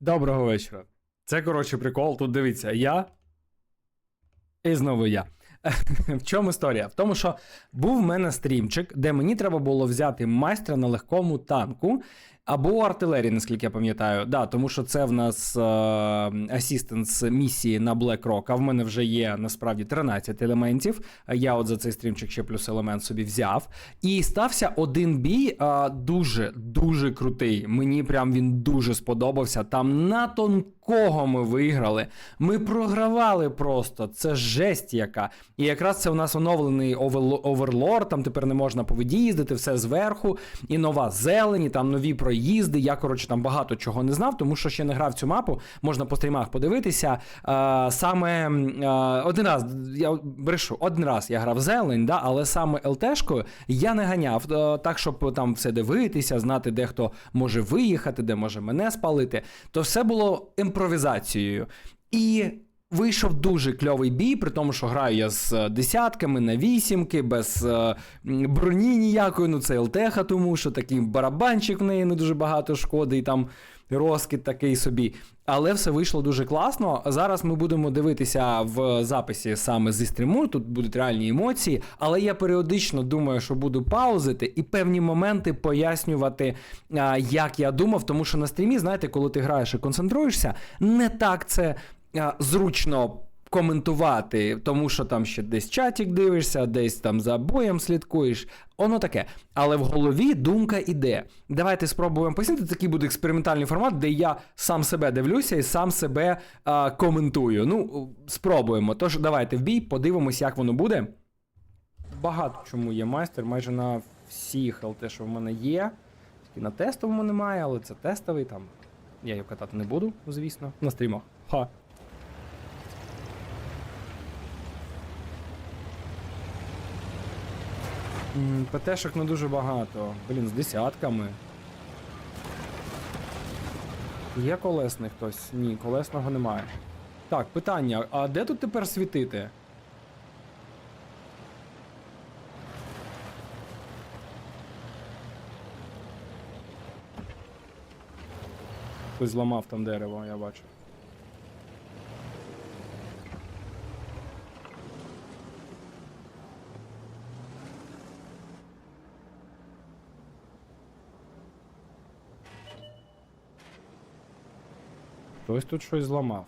Доброго вечора. Це коротше прикол. Тут дивіться, я. І знову я. В чому історія? В тому, що був в мене стрімчик, де мені треба було взяти майстра на легкому танку або артилерії, наскільки я пам'ятаю. Да, тому що це в нас асістенс місії на BlackRock, а в мене вже є насправді 13 елементів. Я от за цей стрімчик ще плюс елемент собі взяв. І стався один бій е- дуже дуже крутий. Мені прям він дуже сподобався. Там на тонкого ми виграли. Ми програвали просто. Це жесть яка. І якраз це у нас оновлений оверлор. Там тепер не можна по воді їздити, все зверху. І нова зелень, і там нові проїзди. Я коротше там багато чого не знав, тому що ще не грав цю мапу. Можна по стрімах подивитися. Е, саме м, е, один раз я брешу, один раз я грав зелень, да, але саме ЛТшкою я не ганяв е, так, щоб там все дивитися, знати, де хто може виїхати, де може мене спалити. То все було імпровізацією. І вийшов дуже кльовий бій, при тому, що граю я з е, десятками на вісімки, без е, броні ніякої. Ну це ЛТХ, тому що такий барабанчик в неї не дуже багато шкоди, і там розкид такий собі. Але все вийшло дуже класно. Зараз ми будемо дивитися в записі саме зі стріму. Тут будуть реальні емоції, але я періодично думаю, що буду паузити і певні моменти пояснювати, як я думав. Тому що на стрімі, знаєте, коли ти граєш і концентруєшся, не так це зручно. Коментувати, тому що там ще десь чатик дивишся, десь там за боєм слідкуєш. Воно таке. Але в голові думка іде. Давайте спробуємо пояснити. Такий буде експериментальний формат, де я сам себе дивлюся і сам себе а, коментую. Ну, спробуємо. Тож давайте в бій, подивимось, як воно буде. Багато чому є майстер, майже на всіх ЛТ, що в мене є. Тільки на тестовому немає, але це тестовий там. Я його катати не буду, звісно. На стрімах. Ха. ПТшок не дуже багато. Блін, з десятками. Є колесний хтось? Ні, колесного немає. Так, питання: а де тут тепер світити? Хтось зламав там дерево, я бачу. Хтось тут щось зламав.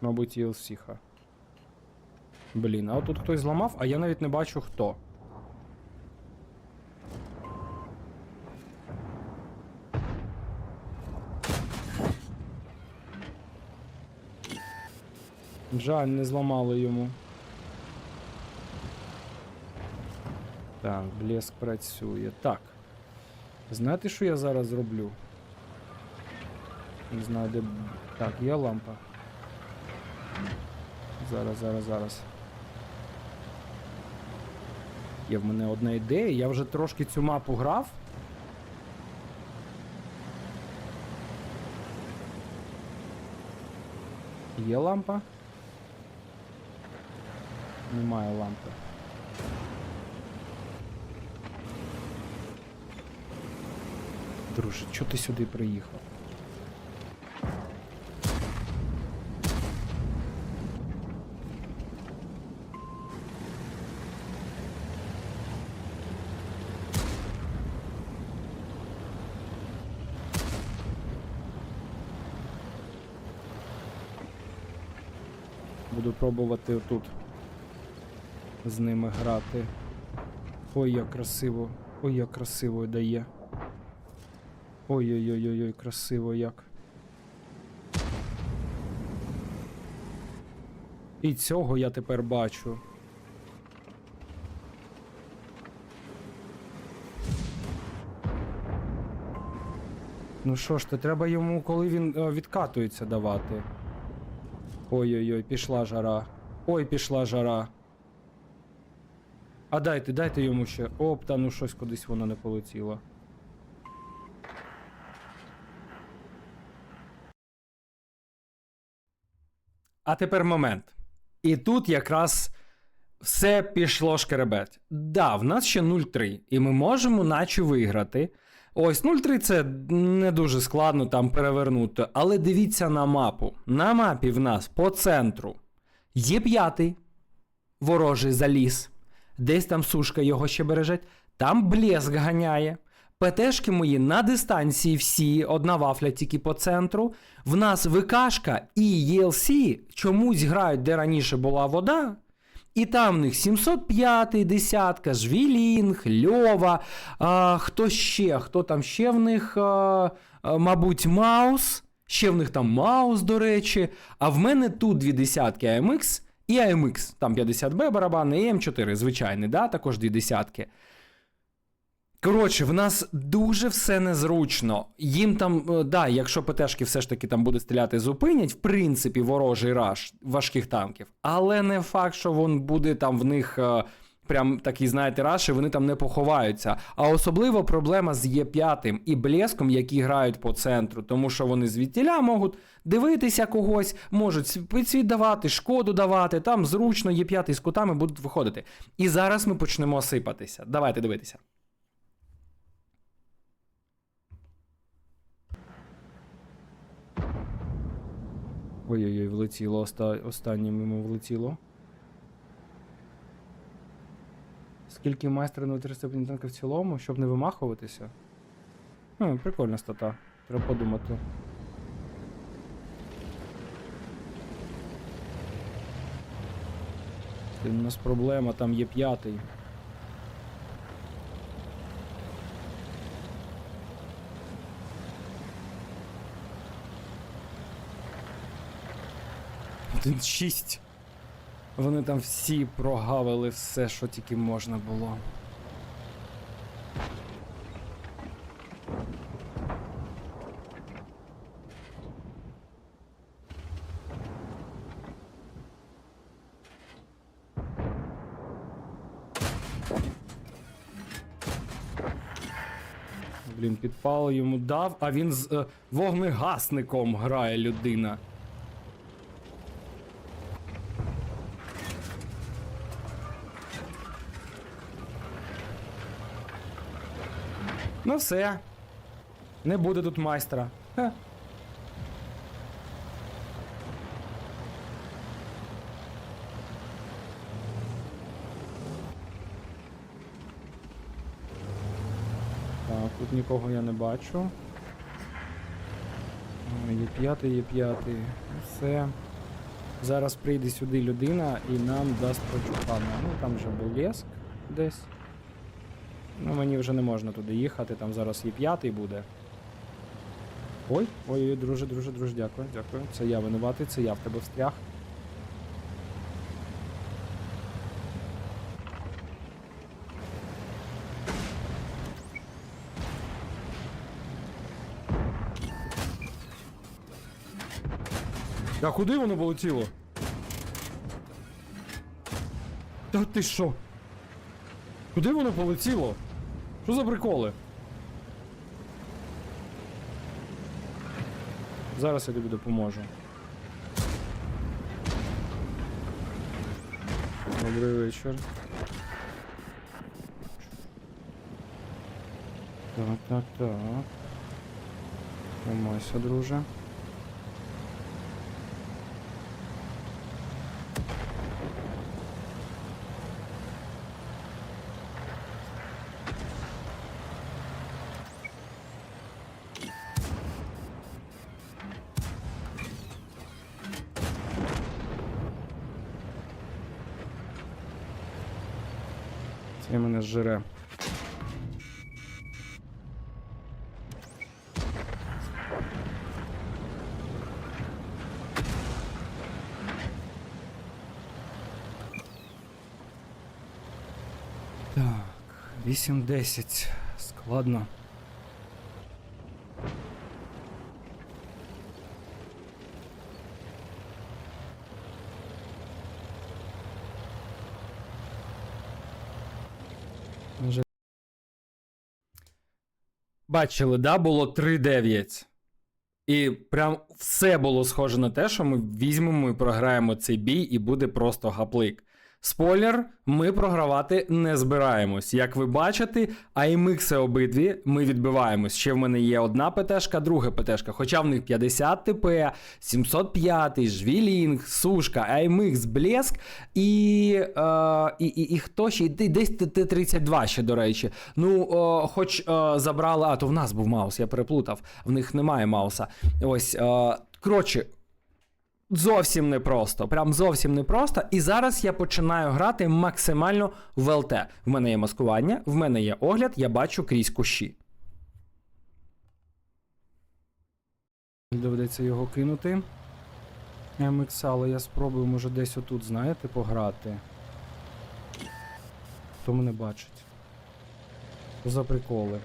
Мабуть, Єлсіха. Блін, а тут хтось зламав, а я навіть не бачу хто. Жаль, не зламали йому. Так, блеск працює. Так. Знаєте, що я зараз зроблю? Не знаю, де. Так, є лампа. Зараз, зараз, зараз. Є в мене одна ідея, я вже трошки цю мапу грав. Є лампа? Немає лампи. Друже, чого ти сюди приїхав? Буду пробувати отут з ними грати. Ой, як красиво. Ой, як красиво дає. Ой-ой-ой-ой, красиво як. І цього я тепер бачу. Ну що ж, то треба йому, коли він е, відкатується, давати. Ой-ой-ой, пішла жара. Ой, пішла жара. А дайте, дайте йому ще. Оп, та ну щось кудись воно не полетіло. А тепер момент. І тут якраз все пішло шкереберть. Да, в нас ще 0-3, і ми можемо наче виграти. Ось 0,3 це не дуже складно там перевернути. Але дивіться на мапу. На мапі в нас по центру є п'ятий ворожий заліз. Десь там сушка його ще бережить. Там блеск ганяє. ПТшки мої на дистанції всі, одна вафля тільки по центру. В нас ВКшка і ELC чомусь грають, де раніше була вода. І там в них 705, десятка, Жвілінг, Льова, а, хто ще? Хто там ще в них, а, мабуть, Маус. Ще в них там Маус, до речі. А в мене тут дві десятки AMX і AMX. Там 50B барабани і М4, звичайний, да? також дві десятки. Коротше, в нас дуже все незручно. Їм там, е, да, якщо ПТшки все ж таки там буде стріляти, зупинять, в принципі, ворожий раш важких танків. Але не факт, що він буде там в них. е, Прям такий, знаєте, раш, і вони там не поховаються. А особливо проблема з Є5 і блеском, які грають по центру, тому що вони звідтіля можуть дивитися когось, можуть підсвіт давати, шкоду давати, там зручно Є5 з кутами будуть виходити. І зараз ми почнемо сипатися. Давайте дивитися. Ой-ой-ой, влетіло, оста... останнє мимо влетіло. Скільки майстра на 300 танка в цілому, щоб не вимахуватися? Хм, прикольна стата. Треба подумати. Ти, У нас проблема, там є п'ятий. Один шість. Вони там всі прогавили все, що тільки можна було. Блін, підпал йому дав, а він з е, вогнегасником грає людина. Ну все. Не буде тут майстра. Ха. Так, тут нікого я не бачу. Є п'ятий, є п'ятий. Все. Зараз прийде сюди людина і нам дасть прочухана. Ну там вже був леск десь. Ну, мені вже не можна туди їхати, там зараз і п'ятий буде. Ой, ой, ой, друже, друже, друже, дякую, дякую. Це я винуватий, це я в тебе встряг. А куди воно полетіло? Та ти що? Куди воно полетіло? Що за приколи? Зараз я тобі допоможу. Добрий вечір. Так, так, так. Тримайся, друже. Це мене зжере. Так, 8-10. Складно. Бачили, да, було 3-9. І прям все було схоже на те, що ми візьмемо і програємо цей бій, і буде просто гаплик. Спойлер, ми програвати не збираємось. Як ви бачите, аймикси обидві ми відбиваємось. Ще в мене є одна ПТшка, друга ПТшка. Хоча в них 50 ТП, 705, Жвілінг, Сушка, аймикс, Блеск і, е, і, і, і хто ще? Десь Т-32 ще, до речі. Ну, е, хоч е, забрали, а то в нас був маус, я переплутав. В них немає мауса. Ось, е, коротше, Зовсім непросто, прям зовсім непросто. І зараз я починаю грати максимально в ЛТ. В мене є маскування, в мене є огляд, я бачу крізь кущі. Доведеться його кинути. MX, але я спробую, може, десь отут, знаєте, пограти. Хто мене бачить? За приколи?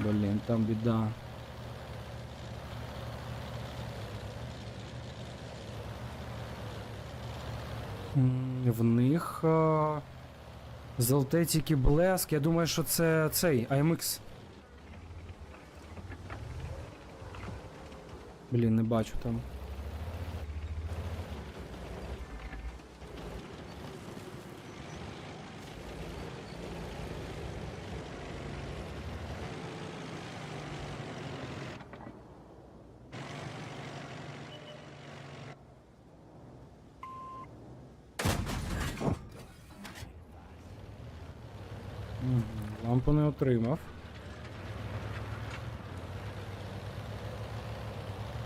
Блін, там біда. В них а, з тільки блеск. Я думаю, що це цей AMX. Блін, не бачу там. Лампу не отримав.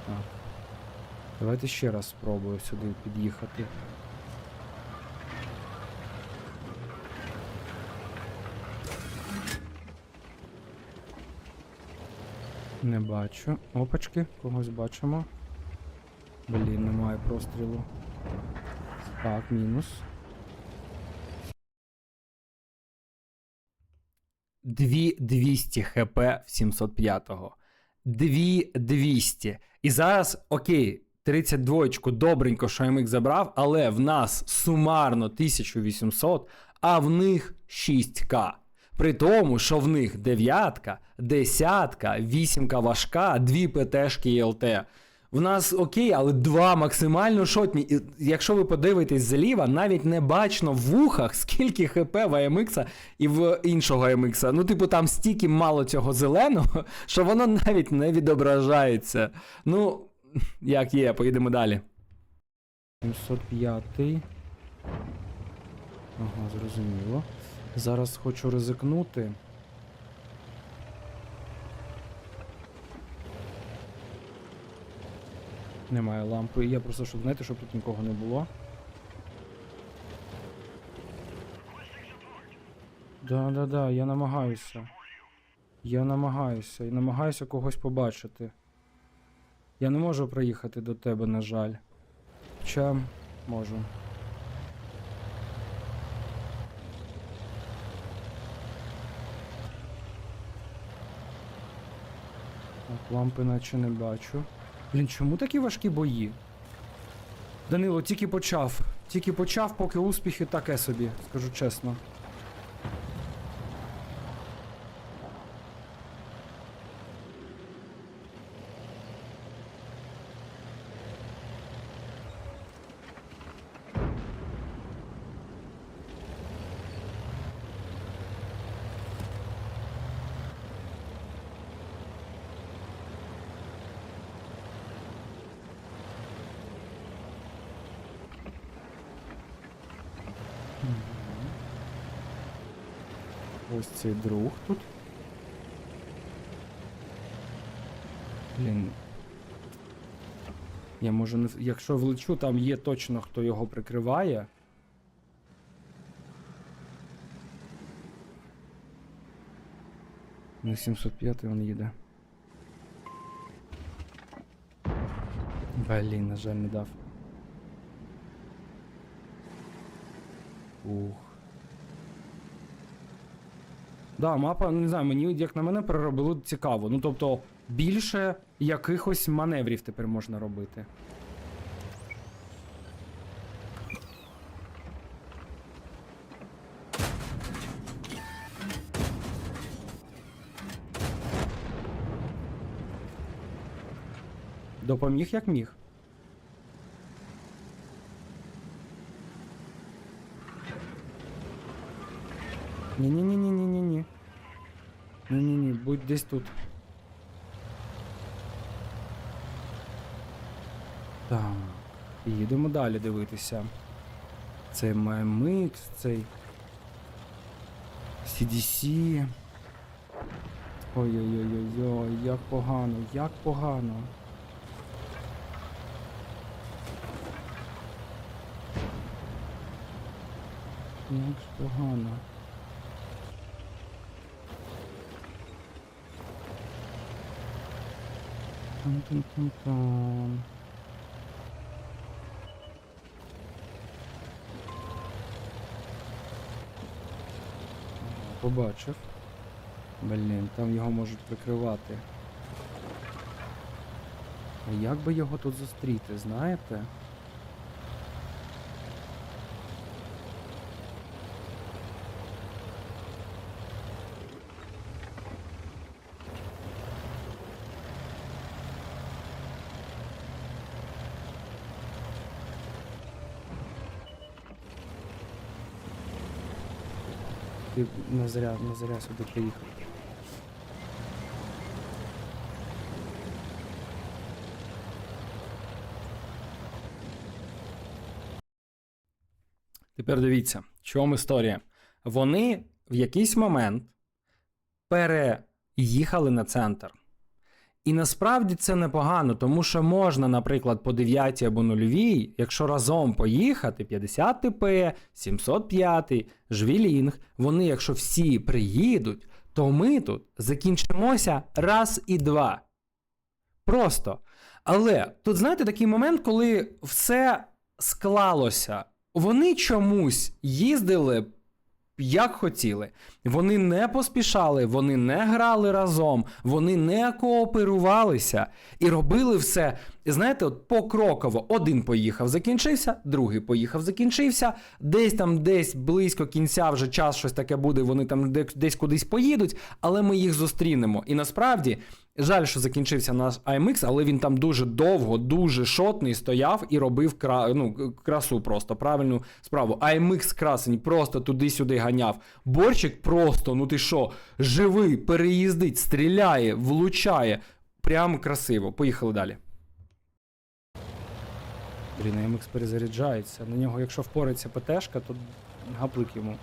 Так. Давайте ще раз спробую сюди під'їхати. Не бачу. Опачки, когось бачимо. Блін, немає прострілу. Так, мінус. 2200 хп в 705-го. 2200. І зараз, окей, 32-ку добренько, що MX забрав, але в нас сумарно 1800, а в них 6к. При тому, що в них дев'ятка, десятка, вісімка важка, дві ПТшки і ЛТ. В нас окей, але два максимально шотні. І якщо ви подивитесь зліва, навіть не бачно в вухах, скільки хп в AMX і в іншого AMX. Ну, типу, там стільки мало цього зеленого, що воно навіть не відображається. Ну, як є, поїдемо далі. 705. Ага, зрозуміло. Зараз хочу ризикнути. Немає лампи. Я просто щоб знаєте, щоб тут нікого не було. Да, да, да, я намагаюся. Я намагаюся. І намагаюся когось побачити. Я не можу проїхати до тебе, на жаль. Хоча можу. Так, лампи наче не бачу. Блін, чому такі важкі бої? Данило, тільки почав. Тільки почав, поки успіхи таке собі, скажу чесно. Ось цей друг тут. Блін. Я можу не. Якщо влечу, там є точно хто його прикриває. На 705 він їде. Блін, на жаль, не дав. Ух. Да, мапа, ну, не знаю, мені, як на мене, переробило цікаво. Ну тобто, більше якихось маневрів тепер можна робити. Допоміг як міг. Ні-ні-ні-ні-ні. Ні-ні-ні, будь десь тут. Так. Їдемо далі дивитися. Цей MMX, цей CDC. Ой-ой-ой-ой, як погано, як погано. Як ж погано. Там-там-там-там. Побачив. Блін, там його можуть прикривати. А як би його тут зустріти, знаєте? Ти не зря, не зря сюди приїхав. Тепер дивіться, чому історія. Вони в якийсь момент переїхали на центр. І насправді це непогано, тому що можна, наприклад, по 9 або 0, якщо разом поїхати, 50 ТП, 705, Жвілінг, вони, якщо всі приїдуть, то ми тут закінчимося раз і два. Просто. Але тут, знаєте, такий момент, коли все склалося. Вони чомусь їздили як хотіли. Вони не поспішали, вони не грали разом, вони не кооперувалися і робили все. Знаєте, от покроково. Один поїхав, закінчився, другий поїхав, закінчився. Десь там, десь близько кінця вже час щось таке буде. Вони там десь кудись поїдуть, але ми їх зустрінемо. І насправді. Жаль, що закінчився наш IMX, але він там дуже довго, дуже шотний стояв і робив кра... ну, красу просто, правильну справу. IMX красень просто туди-сюди ганяв. Борчик просто, ну ти що, живий, переїздить, стріляє, влучає. Прямо красиво. Поїхали далі. Блін, IMX перезаряджається. На нього, якщо впорається ПТшка, то гаплик йому.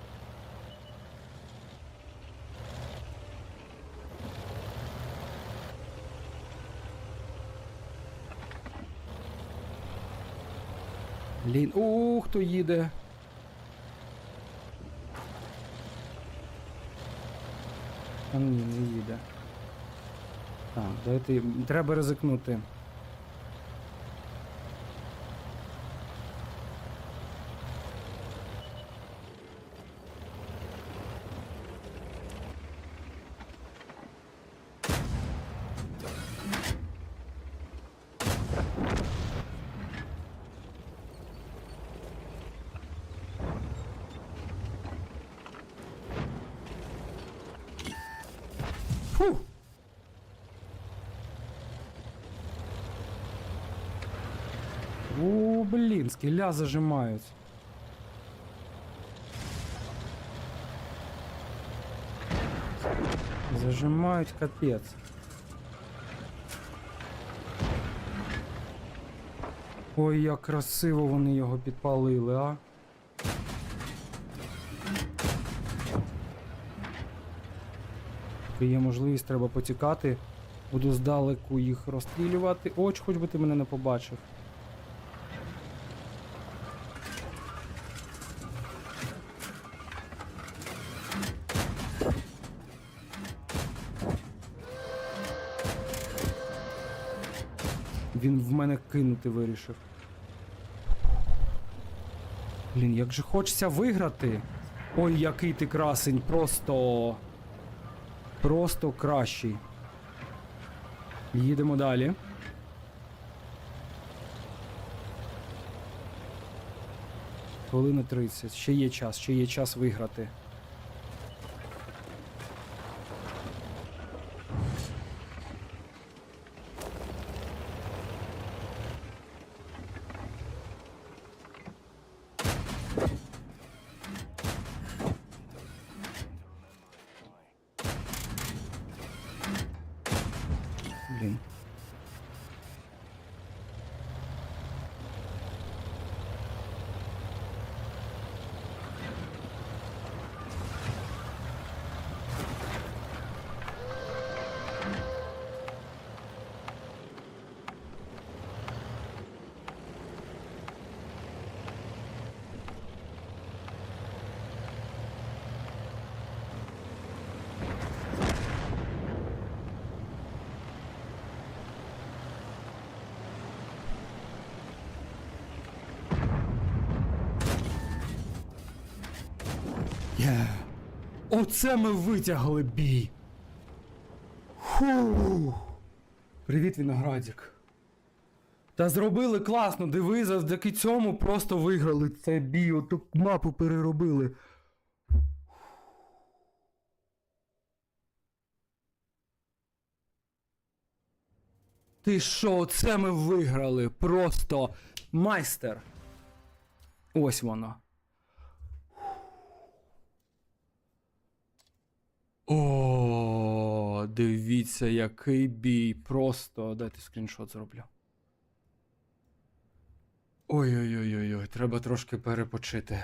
Блін, Ух, хто їде. А ні, не їде. Так, давайте. Треба ризикнути. Фу. О, блін, скіля зажимають. Зажимають капець. Ой, як красиво вони його підпалили, а. Є можливість, треба потікати. Буду здалеку їх розстрілювати. Оч, хоч би ти мене не побачив. Мене кинути вирішив. Блін, як же хочеться виграти. Ой, який ти красень, просто. Просто кращий. Їдемо далі. Хвилина 30. Ще є час, ще є час виграти. Оце ми витягли бій. Фу. Привіт, Віноградік. Та зробили класно, диви, завдяки цьому просто виграли цей бій, оту мапу переробили. Ти що, це ми виграли? Просто майстер. Ось воно. Дивіться, який бій. Просто дайте скріншот зроблю. Ой-ой-ой-ой, треба трошки перепочити.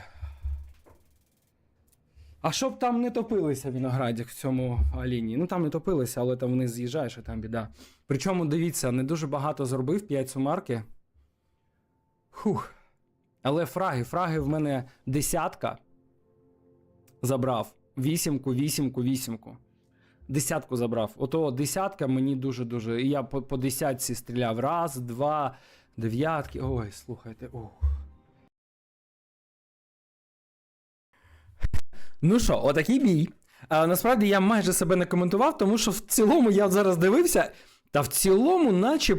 А щоб там не топилися виноградік в цьому аліні. Ну там не топилися, але там вниз з'їжджаєш, і там біда. Причому, дивіться, не дуже багато зробив, 5 сумарки. Хух. Але фраги, фраги в мене десятка. Забрав. Вісімку, вісімку, вісімку. Десятку забрав. Ото десятка мені дуже-дуже. І я по, по десятці стріляв. Раз, два, дев'ятки. Ой, слухайте. Ох. Ну що, отакий бій. А, насправді я майже себе не коментував, тому що в цілому я зараз дивився, та в цілому, наче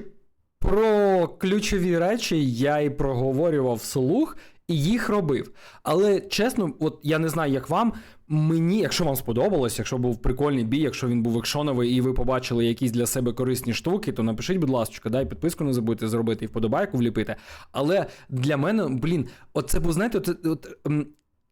про ключові речі я і проговорював вслух, і їх робив. Але чесно, от я не знаю, як вам. Мені, якщо вам сподобалось, якщо був прикольний бій, якщо він був екшоновий і ви побачили якісь для себе корисні штуки, то напишіть, будь ласка, дай підписку не забудьте зробити і вподобайку вліпити. Але для мене, блін, оце був, знаєте, от, от,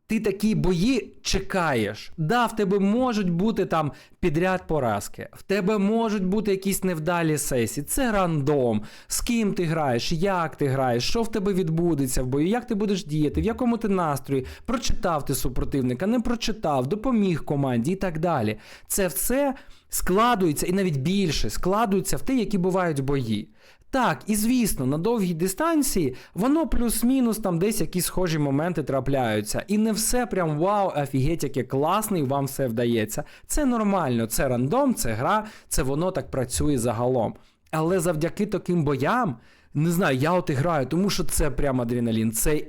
ти такі бої чекаєш. Да, в тебе можуть бути там підряд поразки, в тебе можуть бути якісь невдалі сесії. Це рандом. З ким ти граєш, як ти граєш, що в тебе відбудеться в бою, як ти будеш діяти, в якому ти настрої, прочитав ти супротивника, не прочитав, допоміг команді і так далі. Це все складується, і навіть більше складується в те, які бувають бої. Так, і звісно, на довгій дистанції воно плюс-мінус там десь якісь схожі моменти трапляються. І не все прям вау, офігеть, яке класне, вам все вдається. Це нормально, це рандом, це гра, це воно так працює загалом. Але завдяки таким боям, не знаю, я от і граю, тому що це прям адреналін, це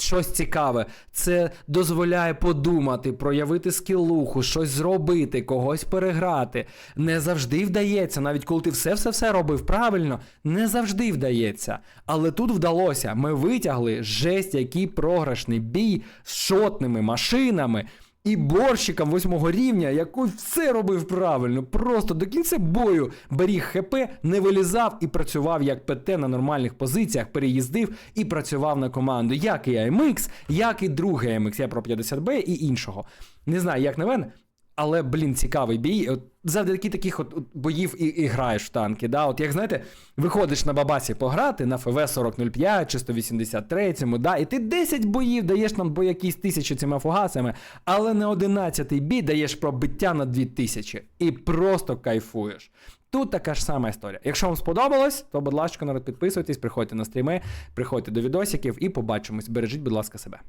щось цікаве. Це дозволяє подумати, проявити скілуху, щось зробити, когось переграти. Не завжди вдається, навіть коли ти все-все-все робив правильно, не завжди вдається. Але тут вдалося. Ми витягли жесть, який програшний бій з шотними машинами. І борщиком восьмого рівня, який все робив правильно, просто до кінця бою беріг ХП, не вилізав і працював як ПТ на нормальних позиціях, переїздив і працював на команду, як і AMX, як і другий AMX, я про 50Б і іншого. Не знаю, як на мене, але, блін, цікавий бій. От завдяки таких от, от боїв і, і граєш в танки. Да? От як знаєте, виходиш на бабасі пограти на ФВ 4005 чи 183, да? і ти 10 боїв даєш нам бо якісь тисячі цими фугасами, але на 11-й бій даєш пробиття на 2000 і просто кайфуєш. Тут така ж сама історія. Якщо вам сподобалось, то, будь ласка, народ, підписуйтесь, приходьте на стріми, приходьте до відосиків і побачимось. Бережіть, будь ласка, себе.